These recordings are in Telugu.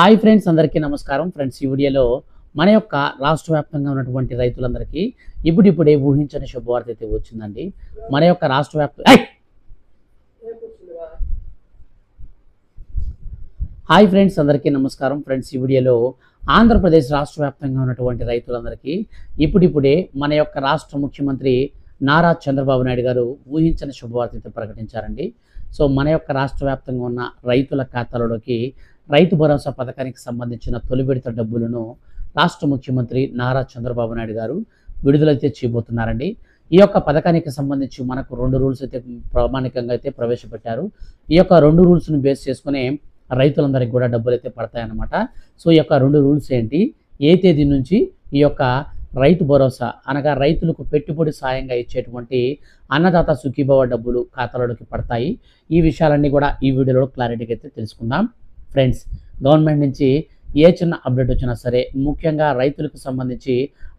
హాయ్ ఫ్రెండ్స్ అందరికీ నమస్కారం. ఫ్రెండ్స్ ఈ వీడియోలో మన యొక్క రాష్ట్ర వ్యాప్తంగా ఉన్నటువంటి రైతులందరికీ ఇప్పుడిప్పుడే ఊహించని శుభవార్త అయితే వచ్చిందండి. మన యొక్క రాష్ట్ర వ్యాప్త హాయ్ ఫ్రెండ్స్ అందరికీ నమస్కారం. ఫ్రెండ్స్ ఈ వీడియోలో ఆంధ్రప్రదేశ్ రాష్ట్ర వ్యాప్తంగా ఉన్నటువంటి రైతులందరికీ ఇప్పుడిప్పుడే మన యొక్క రాష్ట్ర ముఖ్యమంత్రి నారా చంద్రబాబు నాయుడు గారు ఊహించని శుభవార్త అయితే ప్రకటించారండి. సో మన యొక్క రాష్ట్ర వ్యాప్తంగా ఉన్న రైతుల ఖాతాలలోకి రైతు భరోసా పథకానికి సంబంధించిన తొలి విడత డబ్బులను రాష్ట్ర ముఖ్యమంత్రి నారా చంద్రబాబు నాయుడు గారు విడుదలైతే చేయబోతున్నారండి. ఈ యొక్క పథకానికి సంబంధించి మనకు రెండు రూల్స్ అయితే ప్రామాణికంగా అయితే ప్రవేశపెట్టారు. ఈ యొక్క రెండు రూల్స్ను బేస్ చేసుకునే రైతులందరికీ కూడా డబ్బులు అయితే పడతాయన్నమాట. సో ఈ యొక్క రెండు రూల్స్ ఏంటి? ఏ తేదీ నుంచి ఈ యొక్క రైతు భరోసా అనగా రైతులకు పెట్టుబడి సాయంగా ఇచ్చేటువంటి అన్నదాత సుఖీభవ డబ్బులు ఖాతాలోకి పడతాయి. ఈ విషయాలన్నీ కూడా ఈ వీడియోలో క్లారిటీగా అయితే తెలుసుకుందాం. ఫ్రెండ్స్ గవర్నమెంట్ నుంచి ఏ చిన్న అప్డేట్ వచ్చినా సరే ముఖ్యంగా రైతులకు సంబంధించి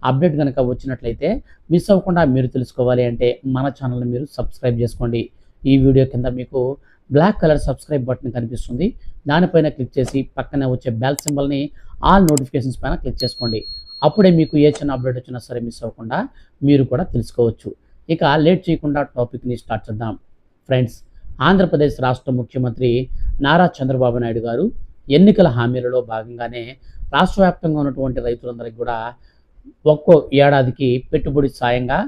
అప్డేట్ కనుక వచ్చినట్లయితే మిస్ అవ్వకుండా మీరు తెలుసుకోవాలి అంటే మన ఛానల్ని మీరు సబ్స్క్రైబ్ చేసుకోండి. ఈ వీడియో కింద మీకు బ్లాక్ కలర్ సబ్స్క్రైబ్ బటన్ కనిపిస్తుంది. దానిపైన క్లిక్ చేసి పక్కనే వచ్చే బెల్ సింబల్ని ఆల్ నోటిఫికేషన్స్ పైన క్లిక్ చేసుకోండి. అప్పుడే మీకు ఏ చిన్న అప్డేట్ వచ్చినా సరే మిస్ అవ్వకుండా మీరు కూడా తెలుసుకోవచ్చు. ఇక లేట్ చేయకుండా టాపిక్ని స్టార్ట్ చేద్దాం. ఫ్రెండ్స్ ఆంధ్రప్రదేశ్ రాష్ట్ర ముఖ్యమంత్రి నారా చంద్రబాబు నాయుడు గారు ఎన్నికల హామీలలో భాగంగానే రాష్ట్ర వ్యాప్తంగా ఉన్నటువంటి రైతులందరికీ కూడా ఒక్కో ఏడాదికి పెట్టుబడి సాయంగా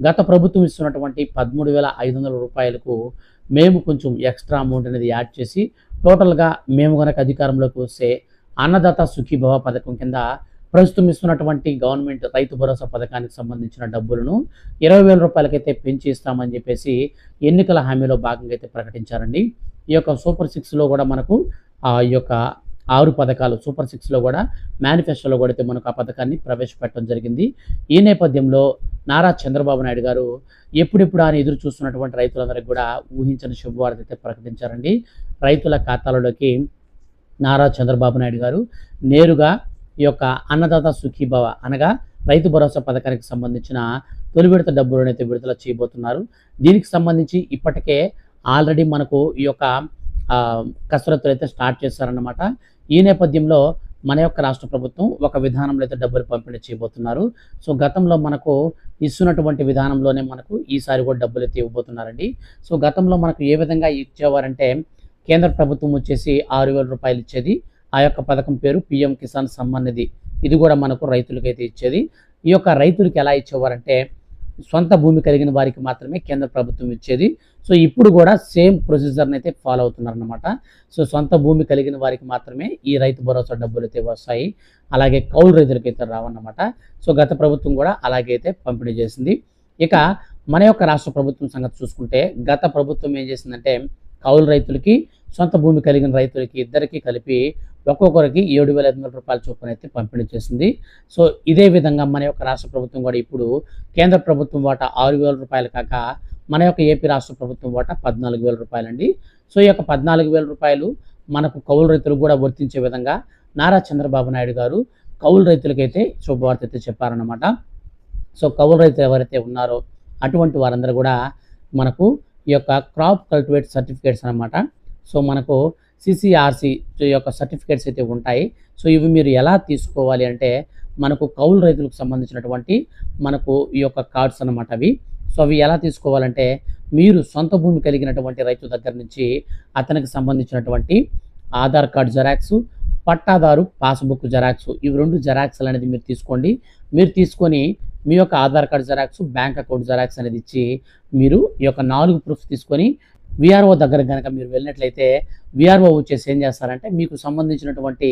గత ప్రభుత్వం ఇస్తున్నటువంటి పదమూడు వేల ఐదు వందల రూపాయలకు మేము కొంచెం ఎక్స్ట్రా అమౌంట్ అనేది యాడ్ చేసి టోటల్గా మేము కనుక అధికారంలోకి వస్తే అన్నదాత సుఖీభవ పథకం కింద ప్రస్తుతం ఇస్తున్నటువంటి గవర్నమెంట్ రైతు భరోసా పథకానికి సంబంధించిన డబ్బులను ఇరవై వేల రూపాయలకైతే పెంచి ఇస్తామని చెప్పేసి ఎన్నికల హామీలో భాగంగా అయితే ప్రకటించారండి. ఈ యొక్క సూపర్ సిక్స్లో కూడా మనకు ఆ యొక్క ఆరు పథకాలు సూపర్ సిక్స్లో కూడా మేనిఫెస్టోలో కూడా అయితే మనకు ఆ పథకాన్ని ప్రవేశపెట్టడం జరిగింది. ఈ నేపథ్యంలో నారా చంద్రబాబు నాయుడు గారు ఎప్పుడెప్పుడు ఆయన ఎదురు చూస్తున్నటువంటి రైతులందరికీ కూడా ఊహించని శుభవార్త అయితే ప్రకటించారండి. రైతుల ఖాతాలలోకి నారా చంద్రబాబు నాయుడు గారు నేరుగా ఈ యొక్క అన్నదాత సుఖీభవ అనగా రైతు భరోసా పథకానికి సంబంధించిన తొలి విడత డబ్బులను అయితే విడుదల చేయబోతున్నారు. దీనికి సంబంధించి ఇప్పటికే ఆల్రెడీ మనకు ఈ యొక్క కసరత్తులు అయితే స్టార్ట్ చేశారన్నమాట. ఈ నేపథ్యంలో మన యొక్క రాష్ట్ర ప్రభుత్వం ఒక విధానంలో అయితే డబ్బులు పంపిణీ చేయబోతున్నారు. సో గతంలో మనకు ఇస్తున్నటువంటి విధానంలోనే మనకు ఈసారి కూడా డబ్బులు అయితే ఇవ్వబోతున్నారండి. సో గతంలో మనకు ఏ విధంగా ఇచ్చేవారంటే కేంద్ర ప్రభుత్వం వచ్చేసి ఆరు వేల రూపాయలు ఇచ్చేది. ఆ యొక్క పథకం పేరు పిఎం కిసాన్ సమ్మాన్ నిధి. ఇది కూడా మనకు రైతులకైతే ఇచ్చేది. ఈ యొక్క రైతులకి ఎలా ఇచ్చేవారంటే సొంత భూమి కలిగిన వారికి మాత్రమే కేంద్ర ప్రభుత్వం ఇచ్చేది. సో ఇప్పుడు కూడా సేమ్ ప్రొసీజర్ని అయితే ఫాలో అవుతున్నారన్నమాట. సో సొంత భూమి కలిగిన వారికి మాత్రమే ఈ రైతు భరోసా డబ్బులు అయితే వస్తాయి. అలాగే కౌలు రైతులకి అయితే రావన్నమాట. సో గత ప్రభుత్వం కూడా అలాగే అయితే పంపిణీ చేసింది. ఇక మన యొక్క రాష్ట్ర ప్రభుత్వం సంగతి చూసుకుంటే గత ప్రభుత్వం ఏం చేసిందంటే కౌలు రైతులకి సొంత భూమి కలిగిన రైతులకి ఇద్దరికి కలిపి ఒక్కొక్కరికి ఏడు వేల ఐదు వందల రూపాయల చొప్పున అయితే పంపిణీ చేసింది. సో ఇదే విధంగా మన యొక్క రాష్ట్ర ప్రభుత్వం కూడా ఇప్పుడు కేంద్ర ప్రభుత్వం వాటా ఆరు వేల రూపాయలు కాక మన యొక్క ఏపీ రాష్ట్ర ప్రభుత్వం వాటా పద్నాలుగు వేల రూపాయలండి. సో ఈ యొక్క పద్నాలుగు వేల రూపాయలు మనకు కౌలు రైతులకు కూడా వర్తించే విధంగా నారా చంద్రబాబు నాయుడు గారు కౌలు రైతులకైతే శుభవార్త అయితే చెప్పారన్నమాట. సో కౌలు రైతులు ఎవరైతే ఉన్నారో అటువంటి వారందరూ కూడా మనకు ఈ యొక్క క్రాప్ కల్టివేట్ సర్టిఫికేట్స్ అనమాట సో మనకు సిసిఆర్సి యొక్క సర్టిఫికేట్స్ అయితే ఉంటాయి. సో ఇవి మీరు ఎలా తీసుకోవాలి అంటే మనకు కౌలు రైతులకు సంబంధించినటువంటి మనకు ఈ యొక్క కార్డ్స్ అన్నమాట అవి. సో అవి ఎలా తీసుకోవాలంటే మీరు సొంత భూమి కలిగినటువంటి రైతు దగ్గర నుంచి అతనికి సంబంధించినటువంటి ఆధార్ కార్డ్ జెరాక్స్ పట్టాదారు పాస్బుక్ జెరాక్స్ ఇవి రెండు జెరాక్స్లు అనేది మీరు తీసుకోండి. మీరు తీసుకొని మీ యొక్క Aadhaar card xerox bank account xerox అనేది ఇచ్చి మీరు ఈ యొక్క నాలుగు ప్రూఫ్స్ తీసుకొని విఆర్ఓ దగ్గర కనుక మీరు వెళ్ళినట్లయితే విఆర్ఓ వచ్చేసి ఏం చేస్తారంటే మీకు సంబంధించినటువంటి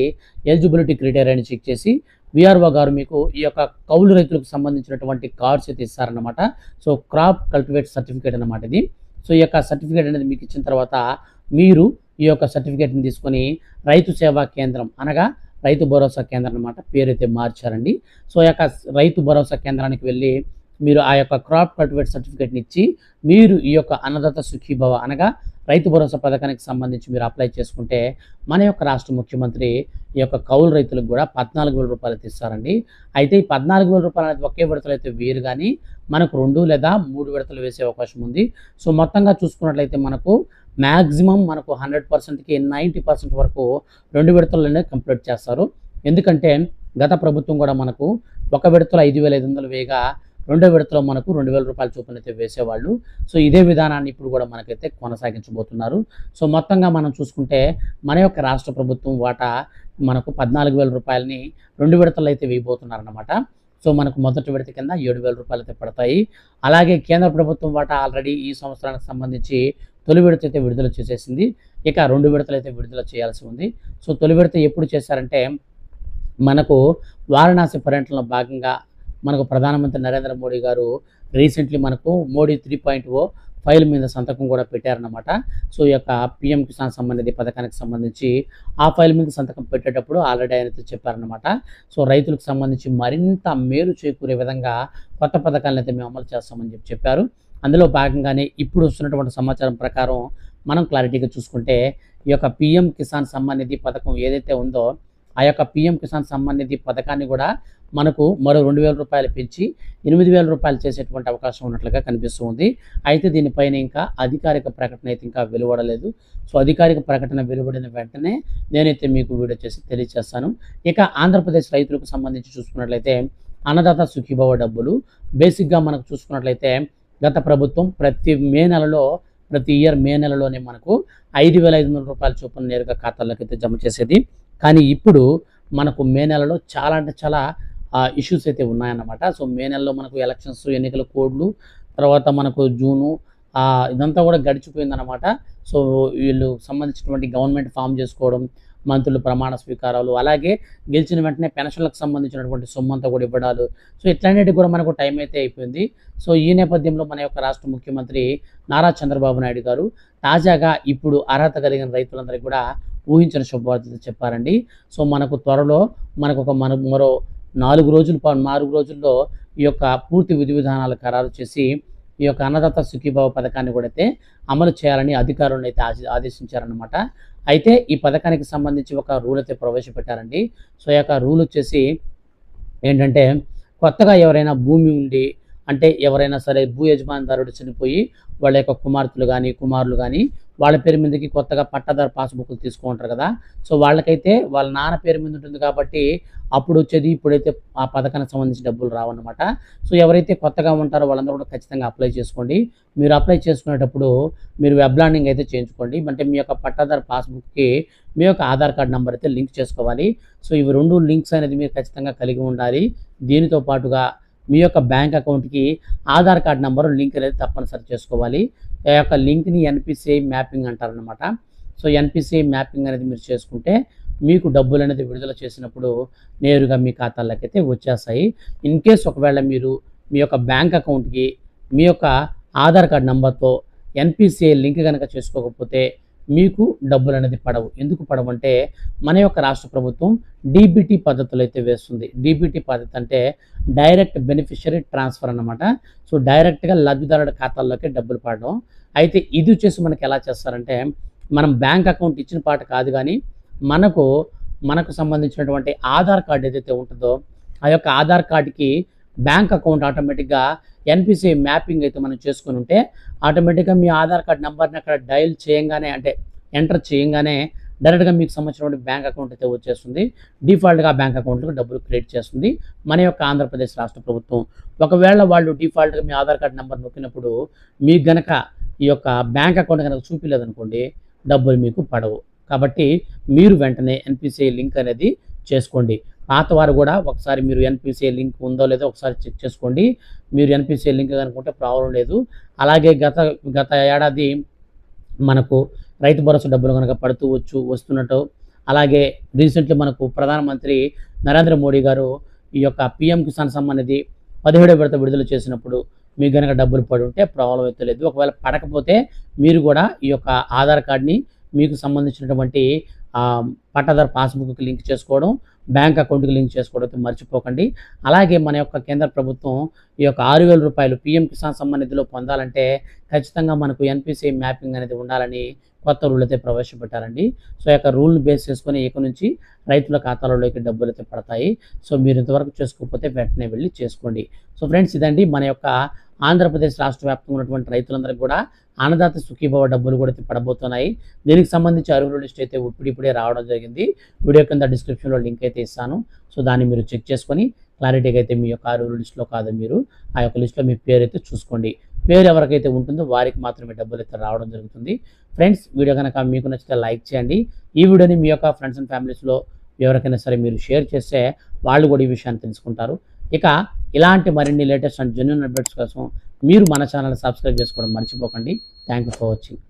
ఎలిజిబిలిటీ క్రైటీరియాని చెక్ చేసి విఆర్ఓ గారు మీకు ఈ యొక్క కౌలు రైతులకు సంబంధించినటువంటి కార్డ్స్ అయితే ఇస్తారన్నమాట. సో క్రాప్ కల్టివేట్ సర్టిఫికేట్ అనమాట ఇది. సో ఈ యొక్క సర్టిఫికేట్ అనేది మీకు ఇచ్చిన తర్వాత మీరు ఈ యొక్క సర్టిఫికేట్ని తీసుకొని రైతు సేవా కేంద్రం అనగా రైతు భరోసా కేంద్రం అన్నమాట పేరు అయితే మార్చారండి. సో ఈ యొక్క రైతు భరోసా కేంద్రానికి వెళ్ళి మీరు ఆ యొక్క క్రాప్ కల్టివేట్ సర్టిఫికేట్ని ఇచ్చి మీరు ఈ యొక్క అన్నదాత సుఖీభవ అనగా రైతు భరోసా పథకానికి సంబంధించి మీరు అప్లై చేసుకుంటే మన యొక్క రాష్ట్ర ముఖ్యమంత్రి ఈ యొక్క కౌలు రైతులకు కూడా పద్నాలుగు వేల రూపాయలు తీస్తారండి అయితే ఈ పద్నాలుగు వేల రూపాయలు అనేది ఒకే విడతలు అయితే వేరు కానీ మనకు రెండు లేదా మూడు విడతలు వేసే అవకాశం ఉంది. సో మొత్తంగా చూసుకున్నట్లయితే మనకు మ్యాక్సిమం మనకు హండ్రెడ్ పర్సెంట్కి నైంటీ పర్సెంట్ వరకు రెండు విడతల్లోనే కంప్లీట్ చేస్తారు. ఎందుకంటే గత ప్రభుత్వం కూడా మనకు ఒక విడతలో ఐదు వేల ఐదు వందలు వేగా రెండో విడతలో మనకు రెండు వేల రూపాయల చొప్పున అయితే వేసేవాళ్ళు. సో ఇదే విధానాన్ని ఇప్పుడు కూడా మనకైతే కొనసాగించబోతున్నారు. సో మొత్తంగా మనం చూసుకుంటే మన యొక్క రాష్ట్ర ప్రభుత్వం వాటా మనకు పద్నాలుగు వేల రూపాయలని రెండు విడతలు అయితే వేయబోతున్నారన్నమాట. సో మనకు మొదటి విడత కింద ఏడు వేల రూపాయలు అయితే పడతాయి. అలాగే కేంద్ర ప్రభుత్వం వాటా ఆల్రెడీ ఈ సంవత్సరానికి సంబంధించి తొలి విడత అయితే విడుదల చేసేసింది. ఇక రెండు విడతలు అయితే విడుదల చేయాల్సి ఉంది. సో తొలి విడత ఎప్పుడు చేశారంటే మనకు వారణాసి పర్యటనలో భాగంగా మనకు ప్రధానమంత్రి నరేంద్ర మోడీ గారు రీసెంట్లీ మనకు Modi three point o file మీద సంతకం కూడా పెట్టారన్నమాట. సో ఈ యొక్క పిఎం కిసాన్ సంబంధిత పథకానికి సంబంధించి ఆ ఫైల్ మీద సంతకం పెట్టేటప్పుడు ఆల్రెడీ ఆయనతో చెప్పారనమాట సో రైతులకు సంబంధించి మరింత మేలు చేకూరే విధంగా కొత్త పథకాలను అయితే మేము అమలు చేస్తామని చెప్పి చెప్పారు. అందులో భాగంగానే ఇప్పుడు వస్తున్నటువంటి సమాచారం ప్రకారం మనం క్లారిటీగా చూసుకుంటే ఈ యొక్క పిఎం కిసాన్ సమ్మాన్ నిధి పథకం ఏదైతే ఉందో ఆ యొక్క పిఎం కిసాన్ సమ్మాన్ నిధి పథకాన్ని కూడా మనకు మరో రెండు వేల రూపాయలు పెంచి ఎనిమిది వేల రూపాయలు చేసేటువంటి అవకాశం ఉన్నట్లుగా కనిపిస్తుంది అయితే దీనిపైన ఇంకా అధికారిక ప్రకటన అయితే ఇంకా వెలువడలేదు. సో అధికారిక ప్రకటన వెలువడిన వెంటనే నేనైతే మీకు వీడియో చేసి తెలియజేస్తాను. ఇక ఆంధ్రప్రదేశ్ రైతులకు సంబంధించి చూసుకున్నట్లయితే అన్నదాత సుఖీభవ డబ్బులు బేసిక్గా మనకు చూసుకున్నట్లయితే గత ప్రభుత్వం ప్రతి మే నెలలో ప్రతి ఇయర్ మే నెలలోనే మనకు ఐదు వేల ఐదు వందల రూపాయల చొప్పున నేరుగా ఖాతాల్లోకి అయితే జమ చేసేది. కానీ ఇప్పుడు మనకు మే నెలలో చాలా అంటే చాలా ఇష్యూస్ అయితే ఉన్నాయన్నమాట. సో మే నెలలో మనకు ఎలక్షన్స్ ఎన్నికల కోడ్లు తర్వాత మనకు జూను ఇదంతా కూడా గడిచిపోయిందనమాట సో వీళ్ళు సంబంధించినటువంటి గవర్నమెంట్ ఫామ్ చేసుకోవడం మంత్రులు ప్రమాణ స్వీకారాలు అలాగే గెలిచిన వెంటనే పెన్షన్లకు సంబంధించినటువంటి సొమ్ము అంతా కూడా ఇవ్వడాలు. సో ఇట్లాంటివి కూడా మనకు టైం అయితే అయిపోయింది. సో ఈ నేపథ్యంలో మన యొక్క రాష్ట్ర ముఖ్యమంత్రి నారా చంద్రబాబు నాయుడు గారు తాజాగా ఇప్పుడు అర్హత కలిగిన రైతులందరికీ కూడా ఊహించిన శుభవార్తలు చెప్పారండి. సో మనకు త్వరలో మనకు ఒక మన మరో నాలుగు రోజులు నాలుగు రోజుల్లో ఈ యొక్క పూర్తి విధి విధానాలు ఖరారు చేసి ఈ యొక్క అన్నదాత సుఖీభావ పథకాన్ని కూడా అయితే అమలు చేయాలని అధికారులను అయితే ఆశ- అయితే ఈ పథకానికి సంబంధించి ఒక రూల్ అయితే ప్రవేశపెట్టారండి. సో ఈ యొక్క రూల్ వచ్చేసి ఏంటంటే కొత్తగా ఎవరైనా భూమి ఉండి అంటే ఎవరైనా సరే భూ యజమానిదారుడు చనిపోయి వాళ్ళ యొక్క కుమార్తెలు కానీ కుమారులు కానీ వాళ్ళ పేరు మీదకి కొత్తగా పట్టాదారు పాస్బుక్లు తీసుకుంటారు కదా. సో వాళ్ళకైతే వాళ్ళ నాన్న పేరు మీద ఉంటుంది కాబట్టి అప్పుడు వచ్చేది ఇప్పుడైతే ఆ పథకానికి సంబంధించి డబ్బులు రావన్నమాట సో ఎవరైతే కొత్తగా ఉంటారో వాళ్ళందరూ కూడా ఖచ్చితంగా అప్లై చేసుకోండి. మీరు అప్లై చేసుకునేటప్పుడు మీరు వెబ్ లాండింగ్ అయితే చేయించుకోండి. అంటే మీ యొక్క పట్టాదారు పాస్బుక్కి మీ యొక్క ఆధార్ కార్డ్ నెంబర్ అయితే లింక్ చేసుకోవాలి. సో ఇవి రెండు లింక్స్ అనేది మీరు ఖచ్చితంగా కలిగి ఉండాలి. దీనితో పాటుగా మీ యొక్క బ్యాంక్ అకౌంట్కి ఆధార్ కార్డ్ నెంబర్ లింక్ అనేది తప్పనిసరి చేసుకోవాలి. ఆ యొక్క లింక్ని ఎన్పిసిఐ మ్యాపింగ్ అంటారనమాట సో ఎన్పిసిఐ మ్యాపింగ్ అనేది మీరు చేసుకుంటే మీకు డబ్బులు అనేది విడుదల చేసినప్పుడు నేరుగా మీ ఖాతాలకైతే వచ్చేస్తాయి. ఇన్ కేస్ ఒకవేళ మీరు మీ యొక్క బ్యాంక్ అకౌంట్కి మీ యొక్క ఆధార్ కార్డ్ నెంబర్తో ఎన్పిసిఐ లింక్ కనుక చేసుకోకపోతే మీకు డబ్బులు అనేది పడవు. ఎందుకు పడవంటే మన యొక్క రాష్ట్ర ప్రభుత్వం డీబీటీ పద్ధతులు అయితే వేస్తుంది. డీబీటీ పద్ధతి అంటే డైరెక్ట్ బెనిఫిషరీ ట్రాన్స్ఫర్ అన్నమాట. సో డైరెక్ట్గా లబ్ధిదారుడి ఖాతాల్లోకి డబ్బులు పడడం. అయితే ఇది వచ్చేసి మనకి ఎలా చేస్తారంటే మనం బ్యాంక్ అకౌంట్ ఇచ్చిన పాట కాదు కానీ మనకు మనకు సంబంధించినటువంటి ఆధార్ కార్డు ఏదైతే ఉంటుందో ఆ యొక్క ఆధార్ కార్డుకి బ్యాంక్ అకౌంట్ ఆటోమేటిక్గా ఎన్పిసిఐ మ్యాపింగ్ అయితే మనం చేసుకుని ఉంటే ఆటోమేటిక్గా మీ ఆధార్ కార్డ్ నెంబర్ని అక్కడ డయల్ చేయంగానే అంటే ఎంటర్ చేయంగానే డైరెక్ట్గా మీకు సంబంధించినటువంటి బ్యాంక్ అకౌంట్ అయితే వచ్చేస్తుంది. డిఫాల్ట్గా బ్యాంక్ అకౌంట్కి డబ్బులు క్రియేట్ చేస్తుంది. మన యొక్క ఆంధ్రప్రదేశ్ రాష్ట్ర ప్రభుత్వం. ఒకవేళ వాళ్ళు డిఫాల్ట్గా మీ ఆధార్ కార్డ్ నెంబర్ నొక్కినప్పుడు మీకు గనక ఈ యొక్క బ్యాంక్ అకౌంట్ కనుక చూపించలేదనుకోండి డబ్బులు మీకు పడవు. కాబట్టి మీరు వెంటనే ఎన్పిసిఐ లింక్ అనేది చేసుకోండి. పాత వారు కూడా ఒకసారి మీరు ఎన్పిసిఐ లింక్ ఉందో లేదో ఒకసారి చెక్ చేసుకోండి. మీరు ఎన్పిసిఐ లింక్ కనుకుంటే ప్రాబ్లం లేదు. అలాగే గత గత ఏడాది మనకు రైతు భరోసా డబ్బులు కనుక పడుతూ వచ్చు వస్తున్నట్టు. అలాగే రీసెంట్లీ మనకు ప్రధానమంత్రి నరేంద్ర మోడీ గారు ఈ యొక్క పిఎం కిసాన్ సమ్మాన్ అనేది పదిహేడో విడత విడుదల చేసినప్పుడు మీకు కనుక డబ్బులు పడి ఉంటే ప్రాబ్లం అయితే లేదు. ఒకవేళ పడకపోతే మీరు కూడా ఈ యొక్క ఆధార్ కార్డ్ని మీకు సంబంధించినటువంటి పట్టాదారు పాస్బుక్కి లింక్ చేసుకోవడం బ్యాంక్ అకౌంట్కి లింక్ చేసుకోవడం మర్చిపోకండి. అలాగే మన యొక్క కేంద్ర ప్రభుత్వం ఈ యొక్క ఆరు వేల రూపాయలు పిఎం కిసాన్ సమ్మాన్ నిధిలో పొందాలంటే ఖచ్చితంగా మనకు ఎన్పిసిఐ మ్యాపింగ్ అనేది ఉండాలని కొత్త రూల్ అయితే ప్రవేశపెట్టారండి. సో యొక్క రూల్ బేస్ చేసుకొని ఇక నుంచి రైతుల ఖాతాలలోకి డబ్బులు అయితే పడతాయి. సో మీరు ఇంతవరకు చేసుకోకపోతే వెంటనే వెళ్ళి చేసుకోండి. సో ఫ్రెండ్స్ ఇదండి మన యొక్క ఆంధ్రప్రదేశ్ రాష్ట్ర వ్యాప్తంగా ఉన్నటువంటి రైతులందరికీ కూడా అన్నదాత సుఖీభవ డబ్బులు కూడా అయితే పడబోతున్నాయి. దీనికి సంబంధించి అర్హుల లిస్ట్ అయితే ఇప్పుడిప్పుడే రావడం జరిగింది. వీడియో కింద డిస్క్రిప్షన్లో లింక్ అయితే ఇస్తాను. సో దాన్ని మీరు చెక్ చేసుకొని క్లారిటీగా అయితే మీ యొక్క అర్హుల లిస్ట్లో కాదు మీరు ఆ యొక్క లిస్ట్లో మీ పేరు అయితే చూసుకోండి. వేరెవరికైతే ఉంటుందో వారికి మాత్రమే డబ్బులు అయితే రావడం జరుగుతుంది. ఫ్రెండ్స్ వీడియో కనుక మీకు నచ్చితే లైక్ చేయండి. ఈ వీడియోని మీ యొక్క ఫ్రెండ్స్ అండ్ ఫ్యామిలీస్లో ఎవరికైనా సరే మీరు షేర్ చేస్తే వాళ్ళు కూడా ఈ విషయాన్ని తెలుసుకుంటారు. ఇక ఇలాంటి మరిన్ని లేటెస్ట్ అండ్ జెన్యున్ అప్డేట్స్ కోసం మీరు మన ఛానల్ సబ్స్క్రైబ్ చేసుకోవడం మర్చిపోకండి. Thank you for watching.